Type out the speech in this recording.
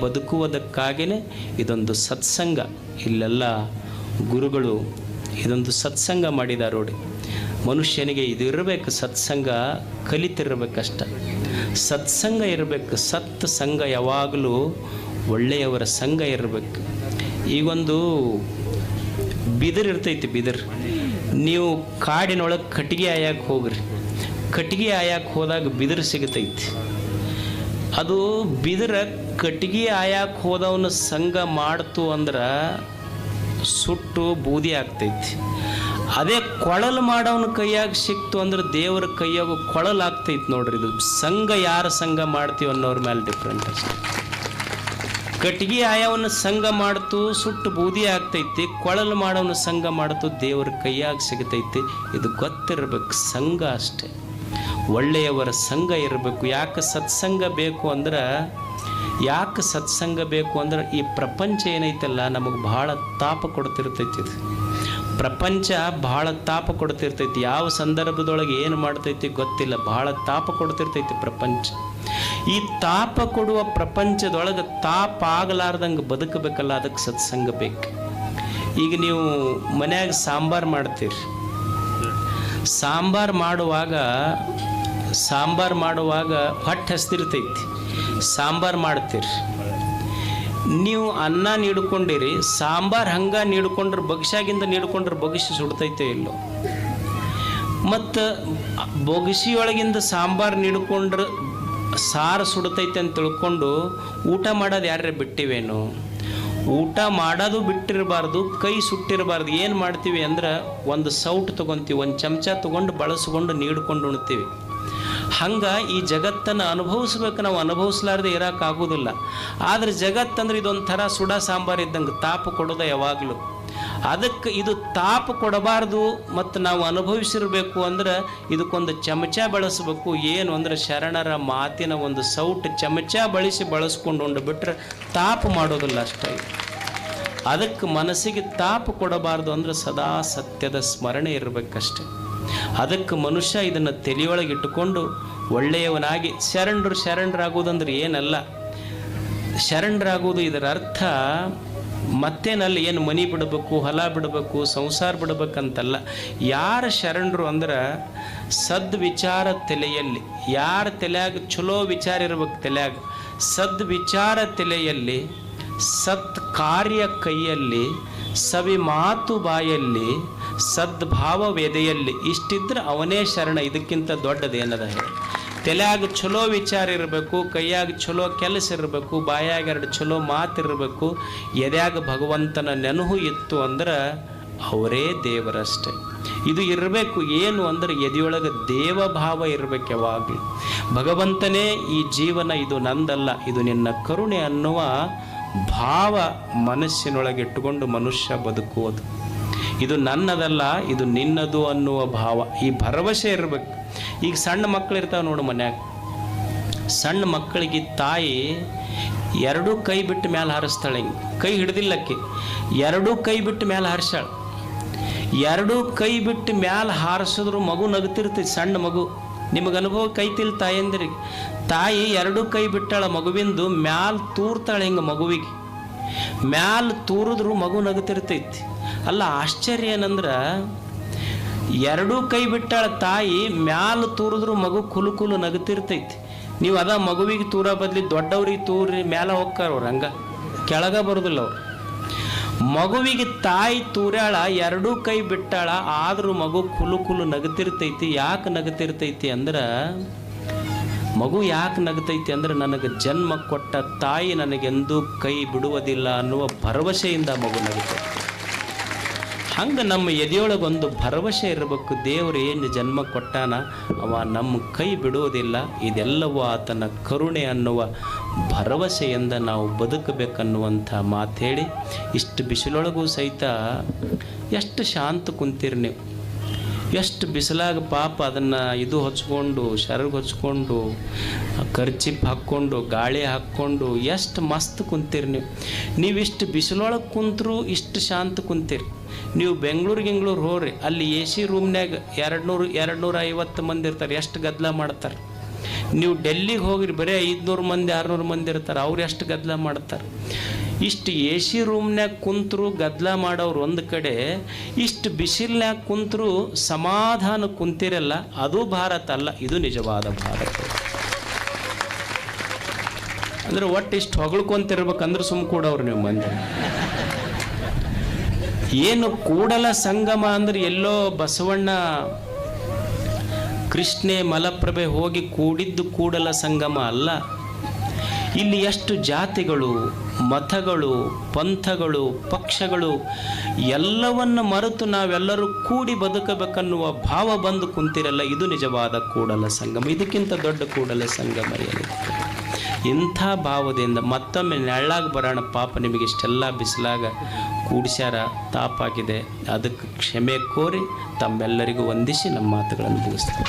ಬದುಕುವುದಕ್ಕಾಗಿಯೇ ಇದೊಂದು ಸತ್ಸಂಗ. ಇಲ್ಲೆಲ್ಲ ಗುರುಗಳು ಇದೊಂದು ಸತ್ಸಂಗ ಮಾಡಿದಾರೋಡಿ ಮನುಷ್ಯನಿಗೆ ಇದು ಇರಬೇಕು, ಸತ್ಸಂಗ ಕಲಿತಿರ್ಬೇಕಷ್ಟ. ಸತ್ಸಂಗ ಇರಬೇಕು, ಸತ್ ಸಂಘ ಯಾವಾಗಲೂ ಒಳ್ಳೆಯವರ ಸಂಘ ಇರಬೇಕು. ಈಗೊಂದು ಬಿದಿರು ಇರ್ತೈತಿ ಬಿದಿರು. ನೀವು ಕಾಡಿನೊಳಗೆ ಕಟ್ಟಿಗೆ ಆಯಾಕೆ ಹೋಗ್ರಿ. ಕಟ್ಟಿಗೆ ಆಯಾಕೆ ಹೋದಾಗ ಬಿದಿರು ಸಿಗತೈತಿ. ಅದು ಬಿದಿರ ಕಟ್ಟಿಗೆ ಆಯಾಕೆ ಹೋದವನ ಸಂಘ ಮಾಡ್ತು ಅಂದ್ರೆ ಸುಟ್ಟು ಬೂದಿ ಆಗ್ತೈತಿ. ಅದೇ ಕೊಳಲು ಮಾಡೋವನ ಕೈಯಾಗ ಸಿಕ್ತು ಅಂದ್ರೆ ದೇವರ ಕೈಯಾಗ ಕೊಳಲು ಆಗ್ತೈತಿ ನೋಡ್ರಿ ಇದು. ಸಂಘ ಯಾರ ಸಂಘ ಮಾಡ್ತೀವಿ ಅನ್ನೋರ ಮೇಲೆ ಡಿಫ್ರೆಂಟ್ ಅಷ್ಟೆ. ಕಟ್ಟಿಗೆ ಆಯವನ ಸಂಘ ಮಾಡ್ತು, ಸುಟ್ಟು ಬೂದಿ ಆಗ್ತೈತಿ, ಕೊಳಲು ಮಾಡೋವನ ಸಂಘ ಮಾಡ್ತು ದೇವರ ಕೈಯಾಗ ಸಿಗತೈತಿ. ಇದು ಗೊತ್ತಿರ್ಬೇಕು, ಸಂಘ ಅಷ್ಟೆ. ಒಳ್ಳೆಯವರ ಸಂಘ ಇರಬೇಕು. ಯಾಕೆ ಸತ್ಸಂಗ ಬೇಕು ಅಂದ್ರೆ, ಯಾಕೆ ಸತ್ಸಂಗ ಬೇಕು ಅಂದ್ರೆ, ಈ ಪ್ರಪಂಚ ಏನೈತಲ್ಲ, ನಮಗೆ ಬಹಳ ತಾಪ ಕೊಡ್ತಿರ್ತೈತಿ ಇದು ಪ್ರಪಂಚ ಬಹಳ ತಾಪ ಕೊಡ್ತಿರ್ತೈತಿ. ಯಾವ ಸಂದರ್ಭದೊಳಗೆ ಏನು ಮಾಡ್ತೈತಿ ಗೊತ್ತಿಲ್ಲ. ಬಹಳ ತಾಪ ಕೊಡ್ತಿರ್ತೈತಿ ಪ್ರಪಂಚ. ಈ ತಾಪ ಕೊಡುವ ಪ್ರಪಂಚದೊಳಗೆ ತಾಪ ಆಗಲಾರ್ದಂಗೆ ಬದುಕಬೇಕಲ್ಲ, ಅದಕ್ಕೆ ಸತ್ಸಂಗ ಬೇಕು. ಈಗ ನೀವು ಮನ್ಯಾಗ ಸಾಂಬಾರು ಮಾಡ್ತೀರಿ. ಸಾಂಬಾರು ಮಾಡುವಾಗ ಸಾಂಬಾರು ಮಾಡುವಾಗ ಹೊಟ್ಟೆ ಹಸ್ತಿರ್ತೈತಿ. ಸಾಂಬಾರು ಮಾಡ್ತೀರಿ. ನೀವು ಅನ್ನ ನೀಡ್ಕೊಂಡಿರಿ, ಸಾಂಬಾರು ಹಂಗೆ ನೀಡ್ಕೊಂಡ್ರೆ ಬಗ್ಸಾಗಿಂದ ನೀಡ್ಕೊಂಡ್ರೆ ಬಗ್ಸಿ ಸುಡ್ತೈತೆ ಇಲ್ಲೋ. ಮತ್ತು ಬೊಗಸಿಯೊಳಗಿಂದ ಸಾಂಬಾರು ನೀಡ್ಕೊಂಡ್ರೆ ಸಾರು ಸುಡ್ತೈತೆ ಅಂತ ತಿಳ್ಕೊಂಡು ಊಟ ಮಾಡೋದು ಯಾರೇ ಬಿಟ್ಟಿವೇನು? ಊಟ ಮಾಡೋದು ಬಿಟ್ಟಿರಬಾರ್ದು, ಕೈ ಸುಟ್ಟಿರಬಾರ್ದು. ಏನು ಮಾಡ್ತೀವಿ ಅಂದ್ರೆ ಒಂದು ಸೌಟ್ ತೊಗೊತೀವಿ, ಒಂದು ಚಮಚ ತೊಗೊಂಡು ಬಳಸ್ಕೊಂಡು ನೀಡ್ಕೊಂಡು ಉಣ್ತೀವಿ. ಹಂಗೆ ಈ ಜಗತ್ತನ್ನು ಅನುಭವಿಸ್ಬೇಕು, ನಾವು ಅನುಭವಿಸ್ಲಾರ್ದೆ ಇರೋಕ್ಕಾಗೋದಿಲ್ಲ ಆದರೆ ಜಗತ್ತಂದ್ರೆ ಇದೊಂಥರ ಸುಡ ಸಾಂಬಾರು ಇದ್ದಂಗೆ ತಾಪು ಕೊಡೋದ ಯಾವಾಗಲೂ. ಅದಕ್ಕೆ ಇದು ತಾಪು ಕೊಡಬಾರ್ದು ಮತ್ತು ನಾವು ಅನುಭವಿಸಿರಬೇಕು ಅಂದ್ರೆ ಇದಕ್ಕೊಂದು ಚಮಚ ಬಳಸಬೇಕು. ಏನು ಅಂದ್ರೆ ಶರಣರ ಮಾತಿನ ಒಂದು ಸೌಟ್ ಚಮಚ ಬಳಸಿ ಬಳಸ್ಕೊಂಡು ಉಂಡು ಬಿಟ್ರೆ ತಾಪು ಮಾಡೋದಿಲ್ಲ ಅಷ್ಟೇ. ಅದಕ್ಕೆ ಮನಸ್ಸಿಗೆ ತಾಪು ಕೊಡಬಾರ್ದು ಅಂದ್ರೆ ಸದಾ ಸತ್ಯದ ಸ್ಮರಣೆ ಇರಬೇಕಷ್ಟೆ. ಅದಕ್ಕೆ ಮನುಷ್ಯ ಇದನ್ನು ತಲೆಯೊಳಗೆ ಇಟ್ಟುಕೊಂಡು ಒಳ್ಳೆಯವನಾಗಿ ಶರಣರು ಶರಣರಾಗುವುದಂದ್ರೆ ಏನಲ್ಲ? ಶರಣರಾಗುವುದು ಇದರ ಅರ್ಥ ಮತ್ತೇನಲ್ಲಿ ಏನು ಮನಿ ಬಿಡಬೇಕು, ಹೊಲ ಬಿಡಬೇಕು, ಸಂಸಾರ ಬಿಡಬೇಕಂತಲ್ಲ. ಯಾರ ಶರಣರು ಅಂದ್ರೆ ಸದ್ವಿಚಾರ ತಲೆಯಲ್ಲಿ, ಯಾರ ತಲೆಯಾಗ ಚಲೋ ವಿಚಾರ ಇರ್ಬೇಕು ತಲೆಯಾಗ, ಸದ್ವಿಚಾರ ತಲೆಯಲ್ಲಿ ಸತ್ ಕಾರ್ಯ ಕೈಯಲ್ಲಿ ಸವಿ ಮಾತು ಬಾಯಲ್ಲಿ ಸದ್ಭಾವ ವೇದೆಯಲ್ಲಿ ಇಷ್ಟಿದ್ರೆ ಅವನೇ ಶರಣ, ಇದಕ್ಕಿಂತ ದೊಡ್ಡದೇನದ ಹೇಳಿ? ತಲೆಯಾಗ ಚಲೋ ವಿಚಾರ ಇರಬೇಕು, ಕೈಯಾಗ ಚಲೋ ಕೆಲಸ ಇರಬೇಕು, ಬಾಯಾಗ ಎರಡು ಚಲೋ ಮಾತಿರಬೇಕು, ಎದೆಯಾಗ ಭಗವಂತನ ನೆನಹು ಇತ್ತು ಅಂದ್ರೆ ಅವರೇ ದೇವರಷ್ಟೇ. ಇದು ಇರಬೇಕು ಏನು ಅಂದ್ರೆ ಎದೆಯೊಳಗೆ ದೇವಭಾವ ಇರಬೇಕು ಯಾವಾಗಲೂ. ಭಗವಂತನೇ ಈ ಜೀವನ ಇದು ನಂದಲ್ಲ, ಇದು ನಿನ್ನ ಕರುಣೆ ಅನ್ನುವ ಭಾವ ಮನಸ್ಸಿನೊಳಗೆ ಇಟ್ಟುಕೊಂಡು ಮನುಷ್ಯ ಬದುಕುವುದು. ಇದು ನನ್ನದಲ್ಲ, ಇದು ನಿನ್ನದು ಅನ್ನುವ ಭಾವ. ಈ ಭರವಸೆ ಇರಬೇಕು. ಈಗ ಸಣ್ಣ ಮಕ್ಕಳು ಇರ್ತಾವೆ ನೋಡು ಮನ್ಯಾಗ. ಸಣ್ಣ ಮಕ್ಕಳಿಗೆ ತಾಯಿ ಎರಡೂ ಕೈ ಬಿಟ್ಟು ಮೇಲೆ ಹಾರಿಸ್ತಾಳೆ ಹಿಂಗೆ. ಕೈ ಹಿಡ್ದಿಲ್ಲಕ್ಕೆ ಎರಡೂ ಕೈ ಬಿಟ್ಟು ಮ್ಯಾಲೆ ಹಾರಿಸ್ತಾಳ. ಎರಡೂ ಕೈ ಬಿಟ್ಟು ಮ್ಯಾಲ ಹಾರಿಸಿದ್ರು ಮಗು ನಗ್ತಿರ್ತೈತಿ ಸಣ್ಣ ಮಗು. ನಿಮಗೆ ಅನುಭವ ಕೈ ತಿಲ್ ತಾಯಿ ಎರಡೂ ಕೈ ಬಿಟ್ಟಾಳ ಮಗುವಿಂದು ಮ್ಯಾಲ ತೂರ್ತಾಳೆ ಹಿಂಗೆ ಮಗುವಿಗೆ. ಮ್ಯಾಲ ತೂರಿದ್ರು ಮಗು ನಗ್ತಿರ್ತೈತಿ ಅಲ್ಲ, ಆಶ್ಚರ್ಯ ಏನಂದ್ರೆ, ಎರಡೂ ಕೈ ಬಿಟ್ಟಾಳ ತಾಯಿ ಮ್ಯಾಲ ತೂರಿದ್ರು ಮಗು ಕುಲು ಕುಲು ನಗ್ತಿರ್ತೈತಿ ನೀವು ಅದ ಮಗುವಿಗೆ ತೂರ ಬದ್ಲಿ ದೊಡ್ಡವ್ರಿಗೆ ತೂರಿ ಮ್ಯಾಲ ಹೋಗ್ತಾರ ಅವ್ರು, ಹಂಗ. ಕೆಳಗ ಬರೋದಿಲ್ಲ ಅವ್ರು. ಮಗುವಿಗೆ ತಾಯಿ ತೂರ್ಯಾಳ, ಎರಡೂ ಕೈ ಬಿಟ್ಟಾಳ, ಆದರೂ ಮಗು ಕುಲು ಕುಲು ನಗತಿರ್ತೈತಿ ಯಾಕೆ ನಗತಿರ್ತೈತಿ ಅಂದ್ರೆ, ಮಗು ಯಾಕೆ ನಗತೈತಿ ಅಂದ್ರೆ, ನನಗೆ ಜನ್ಮ ಕೊಟ್ಟ ತಾಯಿ ನನಗೆಂದೂ ಕೈ ಬಿಡುವುದಿಲ್ಲ ಅನ್ನುವ ಭರವಸೆಯಿಂದ ಮಗು ನಗುತ್ತೈತಿ ಹಂಗೆ ನಮ್ಮ ಎದೆಯೊಳಗೊಂದು ಭರವಸೆ ಇರಬೇಕು, ದೇವರು ಏನು ಜನ್ಮ ಕೊಟ್ಟಾನ? ಅವ ನಮ್ಮ ಕೈ ಬಿಡುವುದಿಲ್ಲ. ಇದೆಲ್ಲವೂ ಆತನ ಕರುಣೆ ಅನ್ನುವ ಭರವಸೆಯಿಂದ ನಾವು ಬದುಕಬೇಕನ್ನುವಂಥ ಮಾತು ಹೇಳಿ ಇಷ್ಟು ಬಿಸಿಲೊಳಗೂ ಸಹಿತ ಎಷ್ಟು ಶಾಂತ ಕುಂತೀರಿ ನೀವು. ಎಷ್ಟು ಬಿಸಿಲಾಗ ಪಾಪ ಅದನ್ನು ಇದು ಹಚ್ಕೊಂಡು, ಶರಗ್ ಹಚ್ಕೊಂಡು, ಕರ್ಚಿಪ್ ಹಾಕ್ಕೊಂಡು, ಗಾಳಿ ಹಾಕ್ಕೊಂಡು ಎಷ್ಟು ಮಸ್ತ್ ಕುಂತೀರಿ ನೀವು. ನೀವಿಷ್ಟು ಬಿಸಿಲೊಳಗೆ ಕುಂತರೂ ಇಷ್ಟು ಶಾಂತ ಕುಂತೀರಿ. ನೀವು ಬೆಂಗಳೂರು ಗಿಂಗ್ಳೂರು ಹೋಗ್ರಿ, ಅಲ್ಲಿ ಎ ಸಿ ರೂಮ್ನಾಗ ಎರಡು ನೂರು ಎರಡು ನೂರ ಐವತ್ತು ಮಂದಿ ಇರ್ತಾರೆ, ಎಷ್ಟು ಗದ್ದಲ ಮಾಡ್ತಾರೆ. ನೀವು ಡೆಲ್ಲಿಗೆ ಹೋಗಿರಿ, ಬರೀ ಐದುನೂರು ಮಂದಿ, ಆರುನೂರು ಮಂದಿ ಇರ್ತಾರೆ, ಅವ್ರು ಎಷ್ಟು ಗದ್ದಲ ಮಾಡ್ತಾರೆ? ಇಷ್ಟು ಎ ಸಿ ರೂಮ್ನಾಗ ಕುಂತರು ಗದ್ದಲ ಮಾಡೋರು ಒಂದು ಕಡೆ, ಇಷ್ಟು ಬಿಸಿಲ್ನ್ಯಾಗ ಕುಂತರು ಸಮಾಧಾನ ಕುಂತಿರಲ್ಲ, ಅದು ಭಾರತ ಅಲ್ಲ, ಇದು ನಿಜವಾದ ಭಾರತ. ಅಂದ್ರೆ ಒಟ್ಟು ಇಷ್ಟು ಹೊಗಳ್ಕೊಂತಿರ್ಬೇಕಂದ್ರೆ ಸುಮ್ಮ ಕೂಡವ್ರು ನೀವು ಮಂದಿ. ಏನು ಕೂಡಲ ಸಂಗಮ ಅಂದ್ರೆ ಎಲ್ಲೋ ಬಸವಣ್ಣ ಕೃಷ್ಣೆ ಮಲಪ್ರಭೆ ಹೋಗಿ ಕೂಡಿದ್ದು ಕೂಡಲ ಸಂಗಮ ಅಲ್ಲ. ಇಲ್ಲಿ ಎಷ್ಟು ಜಾತಿಗಳು, ಮತಗಳು, ಪಂಥಗಳು, ಪಕ್ಷಗಳು, ಎಲ್ಲವನ್ನು ಮರೆತು ನಾವೆಲ್ಲರೂ ಕೂಡಿ ಬದುಕಬೇಕನ್ನುವ ಭಾವ ಬಂದು ಕುಂತಿರಲ್ಲ. ಇದು ನಿಜವಾದ ಕೂಡಲ ಸಂಗಮ. ಇದಕ್ಕಿಂತ ದೊಡ್ಡ ಕೂಡಲ ಸಂಗಮ ಏನಿದೆ? ಇಂಥ ಭಾವದಿಂದ ಮತ್ತೊಮ್ಮೆ ನೆಳ್ಳಾಗ ಬರೋಣ ಪಾಪ ನಿಮಗೆ ಇಷ್ಟೆಲ್ಲ ಬಿಸಿಲಾಗ ಕೂಡಿಸ್ಯಾರ, ತಾಪಾಗಿದೆ. ಅದಕ್ಕೆ ಕ್ಷಮೆ ಕೋರಿ ತಮ್ಮೆಲ್ಲರಿಗೂ ವಂದಿಸಿ ನಮ್ಮ ಮಾತುಗಳನ್ನು ಮುಗಿಸ್ತಾರೆ